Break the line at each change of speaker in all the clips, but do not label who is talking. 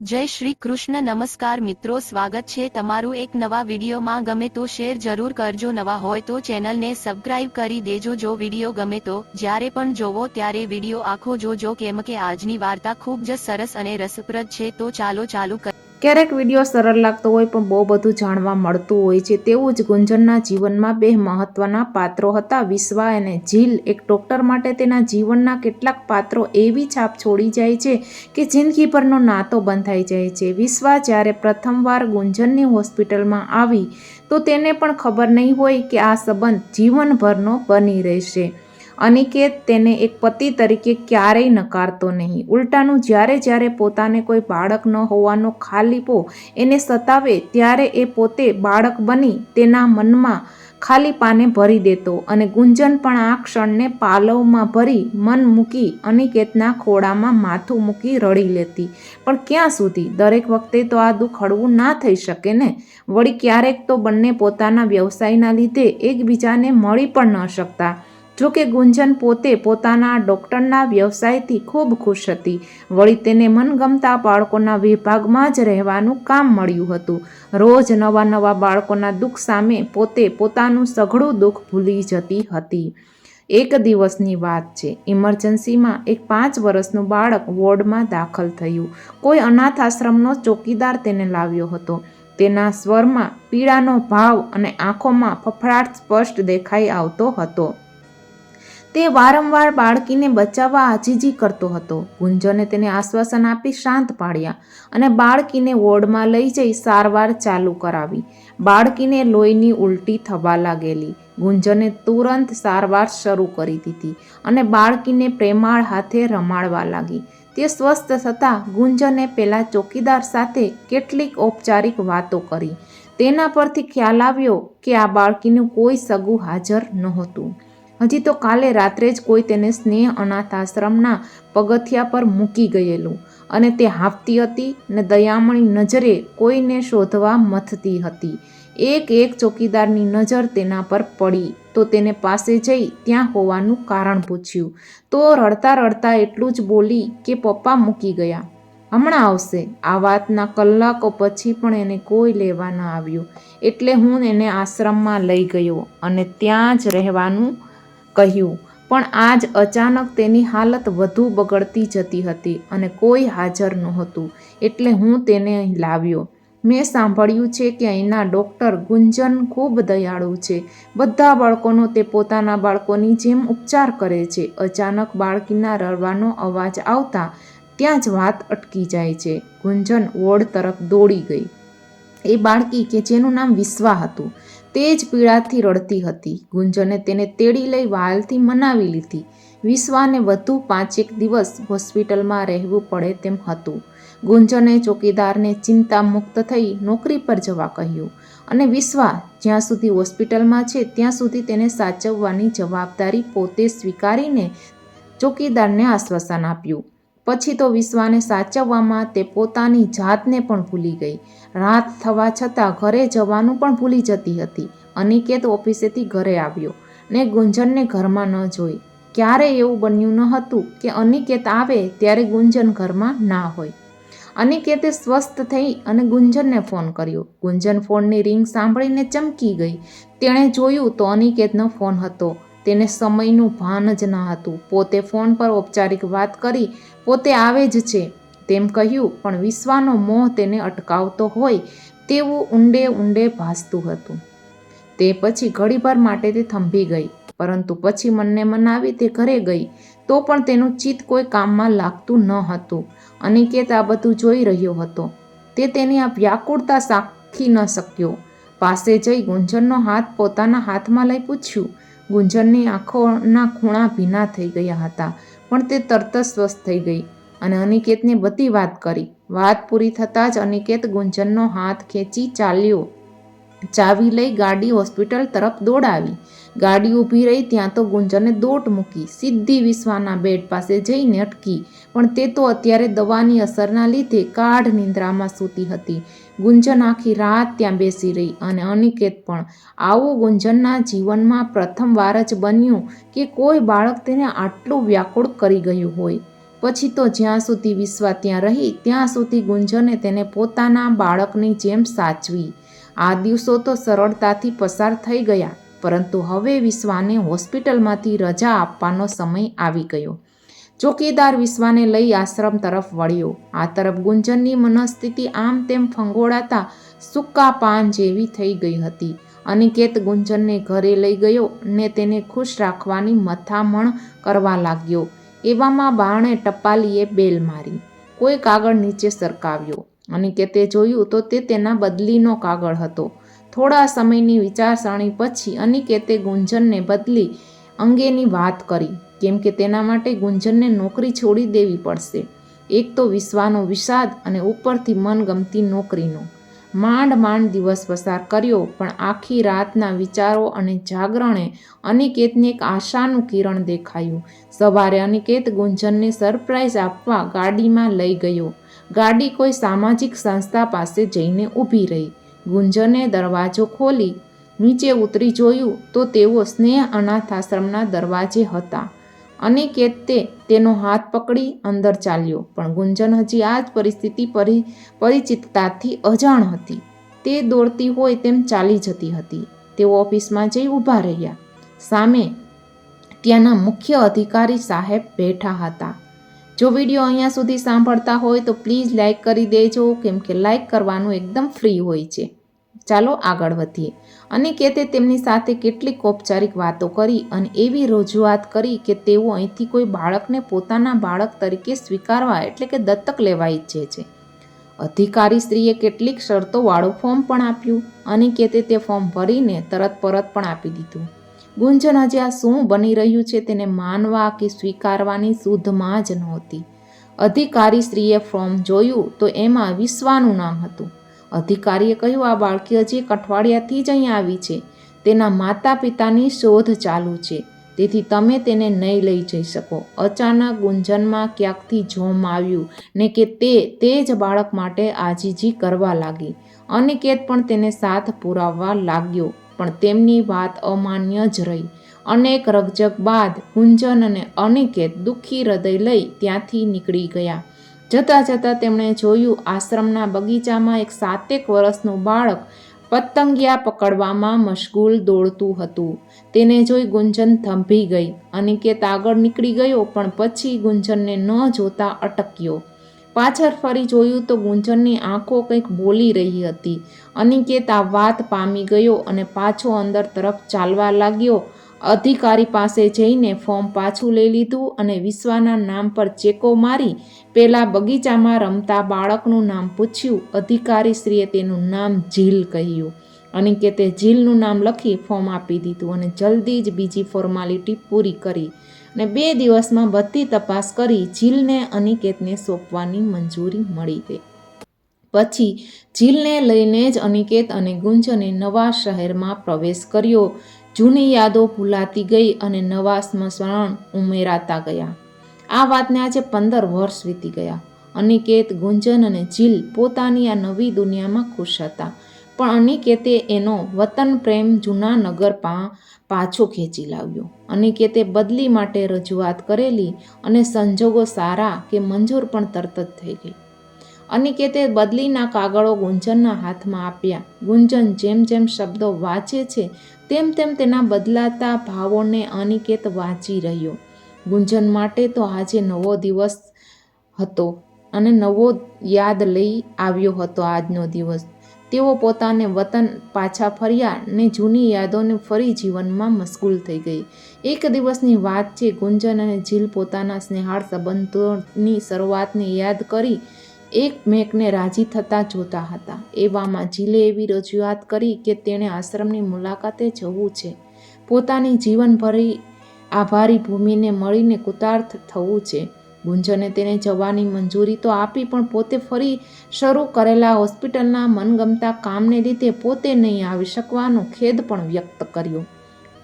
જય શ્રી કૃષ્ણ, નમસ્કાર મિત્રો, સ્વાગત છે તમારું એક નવા વિડીયોમાં. ગમે તો શેર જરૂર કરજો, નવા હોય તો ચેનલને સબસ્ક્રાઇબ કરી દેજો. જો વીડિયો ગમે તો જ્યારે પણ જોવો ત્યારે વીડિયો આખો જોજો. કેમ કે આજની વાર્તા ખૂબ જ સરસ અને રસપ્રદ છે. તો ચાલો ચાલુ
ક્યારેક વીડિયો સરળ લાગતો હોય પણ બહુ બધું જાણવા મળતું હોય છે તેવું જ ગુંજનના જીવનમાં બે મહત્વના પાત્રો હતા. વિશ્વા અને જીલ એક ડૉક્ટર માટે તેના જીવનના કેટલાક પાત્રો એવી છાપ છોડી જાય છે કે જિંદગીભરનો નાતો બંધાઈ જાય છે. વિશ્વા જ્યારે પ્રથમવાર ગુંજનની હોસ્પિટલમાં આવી તો તેને પણ ખબર નહીં હોય કે આ સંબંધ જીવનભરનો બની રહેશે. અનિકેત તેને એક પતિ તરીકે ક્યારેય નકારતો નહીં. ઉલટાનું જ્યારે જ્યારે પોતાને કોઈ બાળક ન હોવાનો ખાલીપો એને સતાવે, ત્યારે એ પોતે બાળક બની તેના મનમાં ખાલી પાને ભરી દેતો અને ગુંજન પણ આ ક્ષણને પાલવમાં ભરી મન મૂકી અનિકેતના ખોળામાં માથું મૂકી રડી લેતી. પણ ક્યાં સુધી? દરેક વખતે તો આ દુઃખ હળવું ના થઈ શકે ને? વળી ક્યારેક તો બંને પોતાના વ્યવસાયના લીધે એકબીજાને મળી પણ ન શકતા. જો કે ગુંજન પોતે પોતાના ડૉક્ટરના વ્યવસાયથી ખૂબ ખુશ હતી. વળી તેને મનગમતા બાળકોના વિભાગમાં જ રહેવાનું કામ મળ્યું હતું. રોજ નવા નવા બાળકોના દુઃખ સામે પોતે પોતાનું સઘળું દુઃખ ભૂલી જતી હતી. એક દિવસની વાત છે. ઇમરજન્સીમાં એક પાંચ વર્ષનું બાળક વોર્ડમાં દાખલ થયું. કોઈ અનાથ આશ્રમનો ચોકીદાર તેને લાવ્યો હતો. તેના સ્વરમાં પીડાનો ભાવ અને આંખોમાં ફફડાટ સ્પષ્ટ દેખાઈ આવતો હતો. તે વારંવાર બાળકીને બચાવવા આજીજી કરતો હતો. ગુંજને તેને આશ્વાસન આપી શાંત પાડ્યા અને બાળકીને વોર્ડમાં લઈ જઈ સારવાર ચાલુ કરાવી. બાળકીને લોહીની ઉલટી થવા લાગેલી. ગુંજને તુરંત સારવાર શરૂ કરી દીધી અને બાળકીને પ્રેમાળ હાથે રમાડવા લાગી. તે સ્વસ્થ થતાં ગુંજને પેલા ચોકીદાર સાથે કેટલીક ઔપચારિક વાતો કરી. તેના પરથી ખ્યાલ આવ્યો કે આ બાળકીનું કોઈ સગું હાજર નહોતું. હજી તો કાલે રાત્રે જ કોઈ તેને સ્નેહ અનાથ આશ્રમના પગથિયા પર મૂકી ગયેલું અને તે હાંફતી હતી ને દયામણી નજરે કોઈને શોધવા મથતી હતી. એક એક ચોકીદારની નજર તેના પર પડી તો તેને પાસે જઈ ત્યાં હોવાનું કારણ પૂછ્યું. તો રડતા રડતા એટલું જ બોલી કે પપ્પા મૂકી ગયા. હમણાં આવશે. આ વાતના કલાકો પછી પણ એને કોઈ લેવા ન આવ્યું. એટલે હું એને આશ્રમમાં લઈ ગયો અને ત્યાં જ રહેવાનું કહ્યું, પણ આજ અચાનક તેની હાલત વધુ બગડતી જતી હતી અને કોઈ હાજર નહોતું, એટલે હું તેને લાવ્યો. મેં સાંભળ્યું છે કે અહીંના ડૉક્ટર ગુંજન ખૂબ દયાળુ છે. બધા બાળકોનો તે પોતાના બાળકોની જેમ ઉપચાર કરે છે. અચાનક બાળકીના રડવાનો અવાજ આવતા ત્યાં જ વાત અટકી જાય છે. ગુંજન વોર્ડ તરફ દોડી ગઈ. એ બાળકી કે જેનું નામ વિશ્વા હતું. તે જ પીડાથી રડતી હતી. ગુંજને તેને તેડી લઈ વાલથી મનાવી લીધી. વિશ્વાને વધુ પાંચેક દિવસ હોસ્પિટલમાં રહેવું પડે તેમ હતું. ગુંજને ચોકીદારને ચિંતા મુક્ત થઈ નોકરી પર જવા કહ્યું. અને વિશ્વા જ્યાં સુધી હોસ્પિટલમાં છે ત્યાં સુધી તેને સાચવવાની જવાબદારી પોતે સ્વીકારીને ચોકીદારને આશ્વાસન આપ્યું. પછી તો વિશ્વાને સાચવવામાં તે પોતાની જાતને પણ ભૂલી ગઈ. રાત થવા છતાં ઘરે જવાનું પણ ભૂલી જતી હતી. અનિકેત ઓફિસેથી ઘરે આવ્યો ને ગુંજનને ઘરમાં ન જોઈ. ક્યારેય એવું બન્યું ન હતું કે અનિકેત આવે ત્યારે ગુંજન ઘરમાં ના હોય. અનિકેતે સ્વસ્થ થઈ અને ગુંજનને ફોન કર્યો. ગુંજન ફોનની રિંગ સાંભળીને ચમકી ગઈ. તેણે જોયું તો અનિકેતનો ફોન હતો. તેને સમયનું ભાન જ ન હતું. પોતે ફોન પર ઔપચારિક વાત કરી, પોતે આવે જ છે. તેમ કહ્યું, પણ વિશ્વાનો મોહ તેને અટકાવતો હોય તેવું ઊંડે ઊંડે ભાસતું હતું. તે પછી ઘડીભર માટે તે થંભી ગઈ, પરંતુ પછી મનને મનાવી તે ઘરે ગઈ, તો પણ તેનું ચિત્ત કોઈ કામમાં લાગતું ન હતું અનિકેત આ બધું જોઈ રહ્યો હતો. તે તેની આ વ્યાકુળતા સાખી ન શક્યો. પાસે જઈ ગુંજનનો હાથ પોતાના હાથમાં લઈ પૂછ્યું ગુંજનની આંખોના ખૂણા ભીના થઈ ગયા હતા, પણ તે તરત સ્વસ્થ થઈ ગઈ અને અનિકેતને બધી વાત કરી. વાત પૂરી થતાં જ અનિકેત ગુંજનનો હાથ ખેંચી ચાલ્યો. ચાવી લઈ ગાડી હોસ્પિટલ તરફ દોડાવી. ગાડી ઊભી રહી ત્યાં તો ગુંજને દોટ મૂકી, સીધી વિશ્વાના બેડ પાસે જઈને અટકી, પણ તે તો અત્યારે દવાની અસરના લીધે કાઢ નિંદ્રામાં સૂતી હતી. ગુંજન આખી રાત ત્યાં બેસી રહી અને અનિકેત પણ આવું ગુંજનના જીવનમાં પ્રથમવાર જ બન્યું કે કોઈ બાળક તેને આટલું વ્યાકુળ કરી ગયું હોય. પછી તો જ્યાં સુધી વિશ્વા ત્યાં રહી, ત્યાં સુધી ગુંજને તેને પોતાના બાળકની જેમ સાચવી. આ દિવસો તો સરળતાથી પસાર થઈ ગયા, પરંતુ હવે વિશ્વાને હોસ્પિટલમાંથી રજા આપવાનો સમય આવી ગયો. ચોકીદાર વિશ્વાને લઈ આશ્રમ તરફ વળ્યો. આ તરફ ગુંજનની મનસ્થિતિ આમ તેમ ફંગોળાતા સૂકા પાન જેવી થઈ ગઈ હતી. અનિકેત ગુંજનને ઘરે લઈ ગયો ને તેને ખુશ રાખવાની મથામણ કરવા લાગ્યો. એવામાં બાણે ટપાલીએ બેલ મારી. કોઈ કાગળ નીચે સરકાવ્યો. અનિકેતે જોયું તો તે તેના બદલીનો કાગળ હતો. થોડા સમયની વિચારસરણી પછી અનિકેતે ગુંજનને બદલી અંગેની વાત કરી. કેમ કે તેના માટે ગુંજનને નોકરી છોડી દેવી પડશે. એક તો વિશ્વાનો વિષાદ અને ઉપરથી મનગમતી નોકરીનો. માંડ માંડ દિવસ પસાર કર્યો, પણ આખી રાતના વિચારો અને જાગરણે અનિકેતને એક આશાનું કિરણ દેખાયું. સવારે અનિકેત ગુંજનને સરપ્રાઈઝ આપવા ગાડીમાં લઈ ગયો. ગાડી કોઈ સામાજિક સંસ્થા પાસે જઈને ઊભી રહી. ગુંજને દરવાજો ખોલી, નીચે ઉતરી જોયું તો તેઓ સ્નેહ અનાથ આશ્રમના દરવાજે હતા. અનિકેતે તેનો હાથ પકડી અંદર ચાલ્યો, પણ ગુંજન હજી આ જ પરિસ્થિતિ પરી, પરિચિતતાથી અજાણ હતી. તે દોડતી હોય તેમ ચાલી જતી હતી. તેઓ ઓફિસમાં જઈ ઊભા રહ્યા. સામે ત્યાંના મુખ્ય અધિકારી સાહેબ બેઠા હતા. જો વીડિયો અહીંયા સુધી સાંભળતા હોય તો પ્લીઝ લાઇક કરી દેજો, કેમ કે લાઇક કરવાનું એકદમ ફ્રી હોય છે. ચાલો આગળ વધીએ. અને કે તે તેમની સાથે કેટલીક ઔપચારિક વાતો કરી અને એવી રજૂઆત કરી કે તેઓ અહીંથી કોઈ બાળકને પોતાના બાળક તરીકે સ્વીકારવા એટલે કે દત્તક લેવા ઈચ્છે છે. અધિકારી સ્ત્રીએ કેટલીક શરતોવાળું ફોર્મ પણ આપ્યું. અનિકેતે તે ફોર્મ ભરીને તરત પરત પણ આપી દીધું. ગુંજન હજી આ શું બની રહ્યું છે તેને માનવા કે સ્વીકારવાની શુદ્ધમાં જ નહોતી. અધિકારી સ્ત્રીએ ફોર્મ જોયું તો એમાં વિશ્વાનું નામ હતું. અધિકારીએ કહ્યું, આ બાળકી હજી એક અઠવાડિયાથી જ અહીં આવી છે. તેના માતા પિતાની શોધ ચાલુ છે. તેથી તમે તેને નહીં લઈ જઈ શકો. અચાનક ગુંજનમાં ક્યાંકથી જોમ આવ્યું ને કે તે તે જ બાળક માટે આજીજી કરવા લાગી. અનિકેત પણ તેને સાથ પુરાવવા લાગ્યો, પણ તેમની વાત અમાન્ય જ રહી. અનેક રગજક બાદ ગુંજન અને અનિકેત દુઃખી હૃદય લઈ ત્યાંથી નીકળી ગયા. જતાં જતાં તેમણે જોયું, આશ્રમના બગીચામાં એક સાતેક વર્ષનું બાળક પતંગિયા પકડવામાં મશગુલ દોડતું હતું. તેને જોઈ ગુંજન થંભી ગઈ અનિકેત આગળ નીકળી ગયો, પણ પછી ગુંજનને ન જોતા અટક્યો. પાછળ ફરી જોયું તો ગુંજનની આંખો કંઈક બોલી રહી હતી. અનિકેત આ વાત પામી ગયો અને પાછો અંદર તરફ ચાલવા લાગ્યો. અધિકારી પાસે જઈને ફોર્મ પાછું લઈ લીધું અને વિશ્વાના નામ પર ચેકો મારી પહેલાં બગીચામાં રમતા બાળકનું નામ પૂછ્યું. અધિકારી સ્ત્રીએ તેનું નામ ઝીલ કહ્યું અનિકેતે ઝીલનું નામ લખી ફોર્મ આપી દીધું અને જલ્દી જ બીજી ફોર્માલિટી પૂરી કરી અને બે દિવસમાં બધી તપાસ કરી ઝીલને અનિકેતને સોંપવાની મંજૂરી મળી ગઈ. પછી ઝીલને લઈને જ અનિકેત અને ગુંજને નવા શહેરમાં પ્રવેશ કર્યો. જૂની યાદો ભૂલાતી ગઈ અને નવા સ્મરણ ઉમેરાતા ગયા. આ વાતને આજે પંદર વર્ષ વીતી ગયા. અનિકેત, ગુંજન અને જીલ પોતાની આ નવી દુનિયામાં ખુશ હતા. પણ અનિકેતે એનો વતન પ્રેમ જૂના નગર પાછો ખેંચી લાવ્યો. અનિકેતે બદલી માટે રજૂઆત કરેલી અને સંજોગો સારા કે મંજૂર પણ તરત જ થઈ ગઈ. અનિકેતે બદલીના કાગળો ગુંજનના હાથમાં આપ્યા. ગુંજન જેમ જેમ શબ્દો વાંચે છે તેમ તેમ તેના બદલાતા ભાવોને અનિકેત વાંચી રહ્યો. ગુંજન માટે તો આજે નવો દિવસ હતો અને નવો યાદ લઈ આવ્યો હતો આજનો દિવસ. તેઓ પોતાને વતન પાછા ફર્યા ને જૂની યાદોને ફરી જીવનમાં મશગુલ થઈ ગઈ. એક દિવસની વાત છે, ગુંજન અને જીલ પોતાના સ્નેહાળ સંબંધોની શરૂઆતને યાદ કરી એક મેકને રાજી થતાં જોતા હતા. એવામાં જીલે એવી રજૂઆત કરી કે તેણે આશ્રમની મુલાકાતે જવું છે. પોતાની જીવનભરી આભારી ભૂમિને મળીને કૃતાર્થ થવું છે. ગુંજને તેને જવાની મંજૂરી તો આપી પણ પોતે ફરી શરૂ કરેલા હોસ્પિટલના મનગમતા કામને લીધે પોતે નહીં આવી શકવાનો ખેદ પણ વ્યક્ત કર્યો.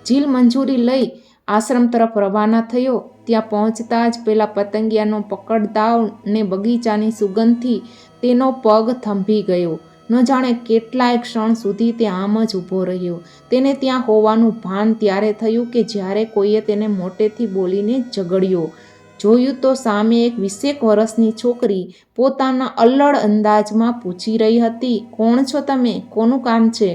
જીલ મંજૂરી લઈ આશ્રમ તરફ રવાના થયો. ત્યાં પહોંચતા જ પેલા પતંગિયાનો પકડદાવ ને બગીચાની સુગંધથી તેનો પગ થંભી ગયો. ન જાણે કેટલાય ક્ષણ સુધી તે આમ જ ઊભો રહ્યો. તેને ત્યાં હોવાનું ભાન ત્યારે થયું કે જ્યારે કોઈએ તેને મોટેથી બોલીને ઝઘડ્યો. જોયું તો સામે એક વીસેક વર્ષની છોકરી પોતાના અલ્લડ અંદાજમાં પૂછી રહી હતી, કોણ છો તમે? કોનું કામ છે?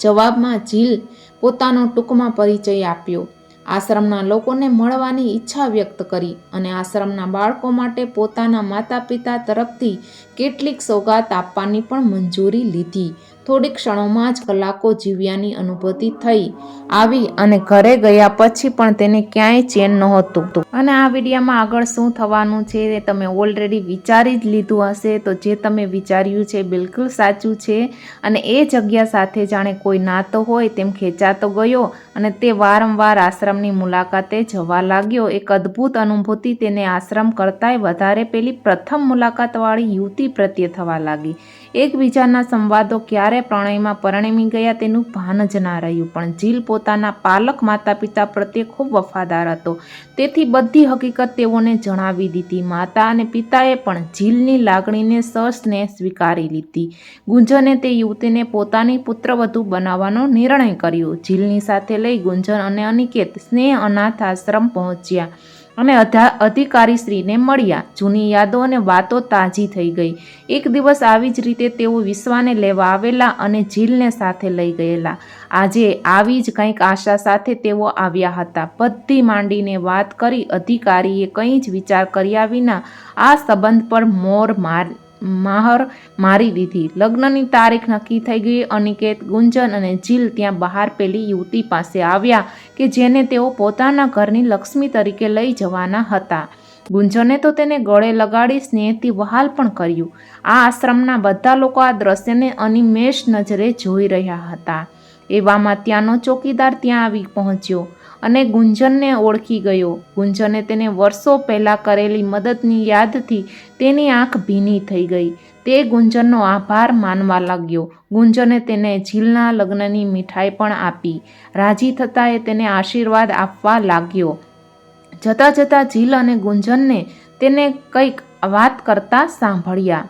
જવાબમાં જીલ પોતાનો ટૂંકમાં પરિચય આપ્યો. આશ્રમના લોકોને મળવાની ઈચ્છા વ્યક્ત કરી અને આશ્રમના બાળકો માટે પોતાના માતા પિતા તરફથી કેટલીક સોગાત આપવાની પણ મંજૂરી લીધી. થોડીક ક્ષણોમાં જ કલાકો જીવ્યાની અનુભૂતિ થઈ આવી અને ઘરે ગયા પછી પણ તેને ક્યાંય ચેન નહોતું અને આ વિડીયામાં આગળ શું થવાનું છે એ તમે ઓલરેડી વિચારી જ લીધું હશે. તો જે તમે વિચાર્યું છે બિલકુલ સાચું છે. અને એ જગ્યા સાથે જાણે કોઈ નાતો હોય તેમ ખેંચાતો ગયો અને તે વારંવાર આશ્રમની મુલાકાતે જવા લાગ્યો. એક અદ્ભુત અનુભૂતિ તેને આશ્રમ કરતાંય વધારે પેલી પ્રથમ મુલાકાતવાળી યુવતી પ્રત્યે થવા લાગી. એકબીજાના સંવાદો ક્યારે પ્રણયમાં પરણમી ગયા તેનું ભાન જ ના રહ્યું. પણ જીલ પોતાના પાલક માતા પિતા પ્રત્યે ખૂબ વફાદાર હતો. તેથી બધી હકીકત તેઓને જણાવી દીધી. માતા અને પિતાએ પણ જીલની લાગણીને સસને સ્વીકારી લીધી. ગુંજને તે યુવતીને પોતાની પુત્રવધુ બનાવવાનો નિર્ણય કર્યો. જીલની સાથે લઈ ગુંજન અને અનિકેત સ્નેહ અનાથ આશ્રમ પહોંચ્યા. અને અધા અધિકારીશ્રીને મળ્યા. જૂની યાદો અને વાતો તાજી થઈ ગઈ. એક દિવસ આવી જ રીતે તેઓ વિશ્વાને લેવા આવેલા અને જીલને સાથે લઈ ગયેલા. આજે આવી જ કંઈક આશા સાથે તેઓ આવ્યા હતા. બધી માંડીને વાત કરી અધિકારીએ કંઈ જ વિચાર કર્યા વિના આ સંબંધ પર મોર માર માહર મારી દીધી. લગ્નની તારીખ નક્કી થઈ ગઈ. અનિકેત, ગુંજન અને જીલ ત્યાં બહાર પેલી યુવતી પાસે આવ્યા કે જેને તેઓ પોતાના ઘરની લક્ષ્મી તરીકે લઈ જવાના હતા. ગુંજને તો તેને ગળે લગાડી સ્નેહથી વહાલ પણ કર્યું. આ આશ્રમના બધા લોકો આ દ્રશ્યને અનિમેષ નજરે જોઈ રહ્યા હતા. એવામાં ત્યાંનો ચોકીદાર ત્યાં આવી પહોંચ્યો. અને ગુંજનને ઓળખી ગયો. ગુંજને તેને વર્ષો પહેલાં કરેલી મદદની યાદથી તેની આંખ ભીની થઈ ગઈ. તે ગુંજનનો આભાર માનવા લાગ્યો. ગુંજને તેને ઝીલના લગ્નની મીઠાઈ પણ આપી. રાજી થતાં એ તેને આશીર્વાદ આપવા લાગ્યો. જતાં જતાં ઝીલ અને ગુંજનને તેને કંઈક વાત કરતા સાંભળ્યા.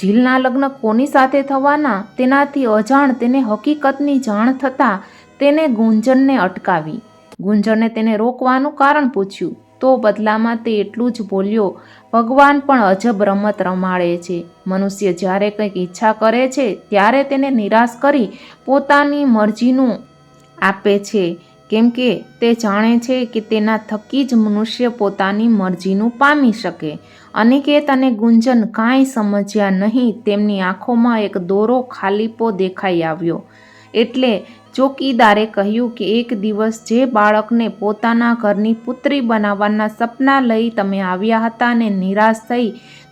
ઝીલના લગ્ન કોની સાથે થવાના? તેનાથી અજાણ તેને હકીકતની જાણ થતાં તેને ગુંજનને અટકાવી. ગુંજને તેને રોકવાનું કારણ પૂછ્યું. તો બદલામાં તે એટલું જ બોલ્યો, ભગવાન પણ અજબ રમત રમાડે છે. મનુષ્ય જ્યારે કંઈક ઈચ્છા કરે છે, ત્યારે તેને નિરાશ કરી પોતાની મરજીનું આપે છે. કેમ કે તે જાણે છે કે તેના થકી જ મનુષ્ય પોતાની મરજીનું પામી શકે. અનિકેત અને ગુંજન કાંઈ સમજ્યા નહીં. તેમની આંખોમાં એક દોરો ખાલીપો દેખાઈ આવ્યો. એટલે ચોકીદારે કહ્યું કે એક દિવસ જે બાળકને પોતાના ઘરની પુત્રી બનાવવાના સપના લઈ તમે આવ્યા હતા ને નિરાશ થઈ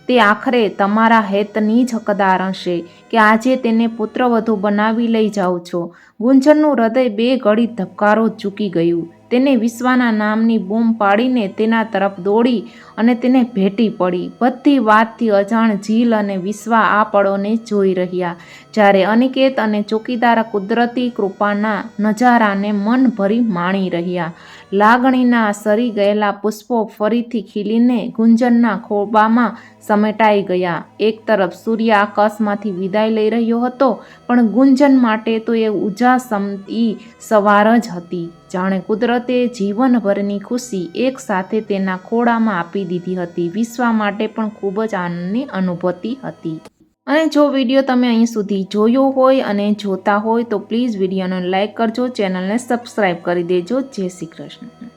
તે આખરે તમારા હેતની જ હકદાર હશે કે આજે તેને પુત્રવધુ બનાવી લઈ જાઓ છો. ગુંજનનું હૃદય બે ઘડી ધબકારો ચૂકી ગયું. તેને વિશ્વાના નામની બૂમ પાડીને તેના તરફ દોડી અને તેને ભેટી પડી. બધી વાતથી અજાણ ઝીલ અને વિશ્વા આ પળોને જોઈ રહ્યા. જ્યારે અનિકેત અને ચોકીદાર કુદરતી કૃપાના નજારાને મન ભરી માણી રહ્યા. લાગણીના સરી ગયેલા પુષ્પો ફરીથી ખીલીને ગુંજનના ખોબામાં સમેટાઈ ગયા. એક તરફ સૂર્ય આકાશમાંથી વિદાય લઈ રહ્યો હતો, પણ ગુંજન માટે તો એ ઉજાસમતી સવાર જ હતી. જાણે કુદરતે જીવનભરની ખુશી એક સાથે તેના ખોળામાં આપી દીધી હતી. વિશ્વા માટે પણ ખૂબ જ આનંદની અનુભૂતિ હતી. અને જો વીડિયો તમે અહીં સુધી જોયો હોય અને જોતા હોય તો પ્લીઝ વિડીયોને લાઇક કરજો, ચેનલને સબસ્ક્રાઈબ કરી દેજો. જય શ્રી કૃષ્ણ.